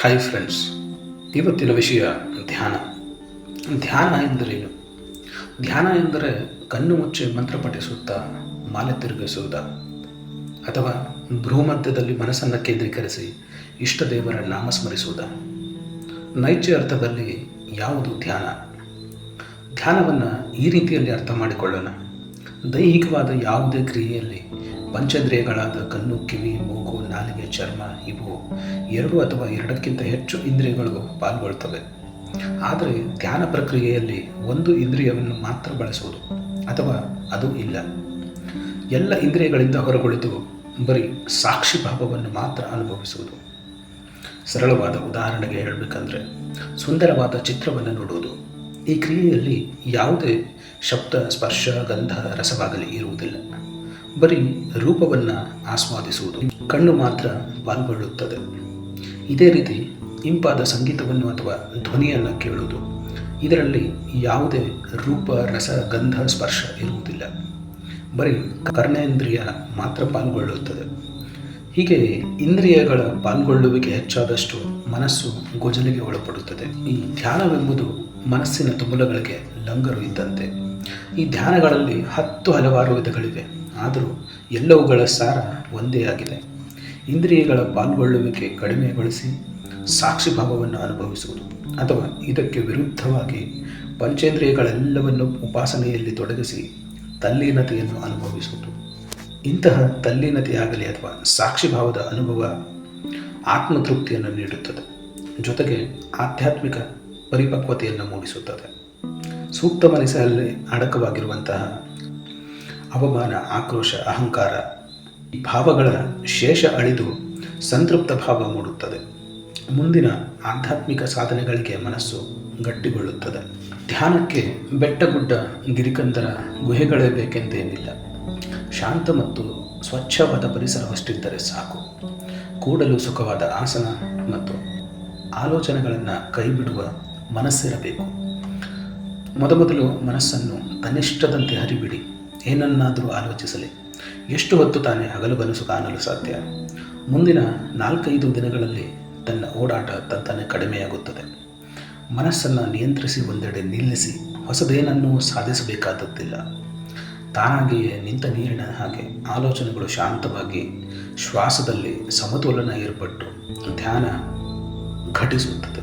Hi friends ಇವತ್ತಿನ ವಿಷಯ ಧ್ಯಾನ. ಧ್ಯಾನ ಎಂದರೇನು? ಧ್ಯಾನ ಎಂದರೆ ಕಣ್ಣು ಮುಚ್ಚಿ ಮಂತ್ರ ಪಠಿಸುತ್ತಾ ಮಾಲೆ ತಿರುಗಿಸುವುದ? ಅಥವಾ ಭ್ರೂಮಧ್ಯದಲ್ಲಿ ಮನಸ್ಸನ್ನು ಕೇಂದ್ರೀಕರಿಸಿ ಇಷ್ಟ ದೇವರ ನಾಮ ಸ್ಮರಿಸುವುದ? ನೈಜ ಅರ್ಥದಲ್ಲಿ ಯಾವುದು ಧ್ಯಾನ? ಧ್ಯಾನವನ್ನು ಈ ರೀತಿಯಲ್ಲಿ ಅರ್ಥ ಮಾಡಿಕೊಳ್ಳೋಣ. ದೈಹಿಕವಾದ ಯಾವುದೇ ಕ್ರಿಯೆಯಲ್ಲಿ ಪಂಚೇಂದ್ರಿಯಗಳಾದ ಕಣ್ಣು, ಕಿವಿ, ಮೂಗು, ನಾಲಿಗೆ, ಚರ್ಮ, ಇವು ಎರಡು ಅಥವಾ ಎರಡಕ್ಕಿಂತ ಹೆಚ್ಚು ಇಂದ್ರಿಯಗಳು ಪಾಲ್ಗೊಳ್ತವೆ. ಆದರೆ ಧ್ಯಾನ ಪ್ರಕ್ರಿಯೆಯಲ್ಲಿ ಒಂದು ಇಂದ್ರಿಯವನ್ನು ಮಾತ್ರ ಬಳಸುವುದು ಅಥವಾ ಅದು ಇಲ್ಲ. ಎಲ್ಲ ಇಂದ್ರಿಯಗಳಿಂದ ಹೊರಗುಳಿದು ಬರೀ ಸಾಕ್ಷಿ ಭಾವವನ್ನು ಮಾತ್ರ ಅನುಭವಿಸುವುದು. ಸರಳವಾದ ಉದಾಹರಣೆಗೆ ಹೇಳಬೇಕಂದ್ರೆ ಸುಂದರವಾದ ಚಿತ್ರವನ್ನು ನೋಡುವುದು. ಈ ಕ್ರಿಯೆಯಲ್ಲಿ ಯಾವುದೇ ಶಬ್ದ, ಸ್ಪರ್ಶ, ಗಂಧ, ರಸವಾಗಲಿ ಇರುವುದಿಲ್ಲ. ಬರೀ ರೂಪವನ್ನು ಆಸ್ವಾದಿಸುವುದು. ಕಣ್ಣು ಮಾತ್ರ ಪಾಲ್ಗೊಳ್ಳುತ್ತದೆ. ಇದೇ ರೀತಿ ಇಂಪಾದ ಸಂಗೀತವನ್ನು ಅಥವಾ ಧ್ವನಿಯನ್ನು ಕೇಳುವುದು. ಇದರಲ್ಲಿ ಯಾವುದೇ ರೂಪ, ರಸ, ಗಂಧ, ಸ್ಪರ್ಶ ಇರುವುದಿಲ್ಲ. ಬರೀ ಕರ್ಣೇಂದ್ರಿಯ ಮಾತ್ರ ಪಾಲ್ಗೊಳ್ಳುತ್ತದೆ. ಹೀಗೆ ಇಂದ್ರಿಯಗಳ ಪಾಲ್ಗೊಳ್ಳುವಿಕೆ ಹೆಚ್ಚಾದಷ್ಟು ಮನಸ್ಸು ಗೊಜಲಿಗೆ ಒಳಪಡುತ್ತದೆ. ಈ ಧ್ಯಾನವೆಂಬುದು ಮನಸ್ಸಿನ ತುಮುಲಗಳಿಗೆ ಲಂಗರು ಇದ್ದಂತೆ. ಈ ಧ್ಯಾನಗಳಲ್ಲಿ ಹತ್ತು ಹಲವಾರು ವಿಧಗಳಿವೆ. ಆದರೂ ಎಲ್ಲವುಗಳ ಸಾರ ಒಂದೇ ಆಗಿದೆ. ಇಂದ್ರಿಯಗಳ ಪಾಲ್ಗೊಳ್ಳುವಿಕೆ ಕಡಿಮೆಗೊಳಿಸಿ ಸಾಕ್ಷಿ ಭಾವವನ್ನು ಅನುಭವಿಸುವುದು ಅಥವಾ ಇದಕ್ಕೆ ವಿರುದ್ಧವಾಗಿ ಪಂಚೇಂದ್ರಿಯಗಳೆಲ್ಲವನ್ನು ಉಪಾಸನೆಯಲ್ಲಿ ತೊಡಗಿಸಿ ತಲ್ಲೀನತೆಯನ್ನು ಅನುಭವಿಸುವುದು. ಇಂತಹ ತಲ್ಲೀನತೆಯಾಗಲಿ ಅಥವಾ ಸಾಕ್ಷಿಭಾವದ ಅನುಭವ ಆತ್ಮತೃಪ್ತಿಯನ್ನು ನೀಡುತ್ತದೆ. ಜೊತೆಗೆ ಆಧ್ಯಾತ್ಮಿಕ ಪರಿಪಕ್ವತೆಯನ್ನು ಮೂಡಿಸುತ್ತದೆ. ಸೂಕ್ತ ಮನಸ್ಸಲ್ಲಿ ಅಡಕವಾಗಿರುವಂತಹ ಅವಮಾನ, ಆಕ್ರೋಶ, ಅಹಂಕಾರ ಈ ಭಾವಗಳ ಶೇಷ ಅಳಿದು ಸಂತೃಪ್ತ ಭಾವ ಮೂಡುತ್ತದೆ. ಮುಂದಿನ ಆಧ್ಯಾತ್ಮಿಕ ಸಾಧನೆಗಳಿಗೆ ಮನಸ್ಸು ಗಟ್ಟಿಗೊಳ್ಳುತ್ತದೆ. ಧ್ಯಾನಕ್ಕೆ ಬೆಟ್ಟಗುಡ್ಡ ಗಿರಿಕಂದರ ಗುಹೆಗಳೇ ಬೇಕೆಂದೇನಿಲ್ಲ. ಶಾಂತ ಮತ್ತು ಸ್ವಚ್ಛವಾದ ಪರಿಸರವಷ್ಟಿದ್ದರೆ ಸಾಕು. ಕೂಡಲು ಸುಖವಾದ ಆಸನ ಮತ್ತು ಆಲೋಚನೆಗಳನ್ನು ಕೈಬಿಡುವ ಮನಸ್ಸಿರಬೇಕು. ಮೊದಮೊದಲು ಮನಸ್ಸನ್ನು ತನಿಷ್ಠದಂತೆ ಹರಿಬಿಡಿ. ಏನನ್ನಾದರೂ ಆಲೋಚಿಸಲಿ. ಎಷ್ಟು ಹೊತ್ತು ತಾನೇ ಹಗಲು ಬನಸು ಕಾಣಲು ಸಾಧ್ಯ? ಮುಂದಿನ ನಾಲ್ಕೈದು ದಿನಗಳಲ್ಲಿ ತನ್ನ ಓಡಾಟ ತಂತಾನೆ ಕಡಿಮೆಯಾಗುತ್ತದೆ. ಮನಸ್ಸನ್ನು ನಿಯಂತ್ರಿಸಿ ಒಂದೆಡೆ ನಿಲ್ಲಿಸಿ ಹೊಸದೇನನ್ನೂ ಸಾಧಿಸಬೇಕಾದದ್ದಿಲ್ಲ. ತಾನಾಗಿಯೇ ನಿಂತ ನೀರಿನ ಹಾಗೆ ಆಲೋಚನೆಗಳು ಶಾಂತವಾಗಿ ಶ್ವಾಸದಲ್ಲಿ ಸಮತೋಲನ ಏರ್ಪಟ್ಟು ಧ್ಯಾನ ಘಟಿಸುತ್ತದೆ.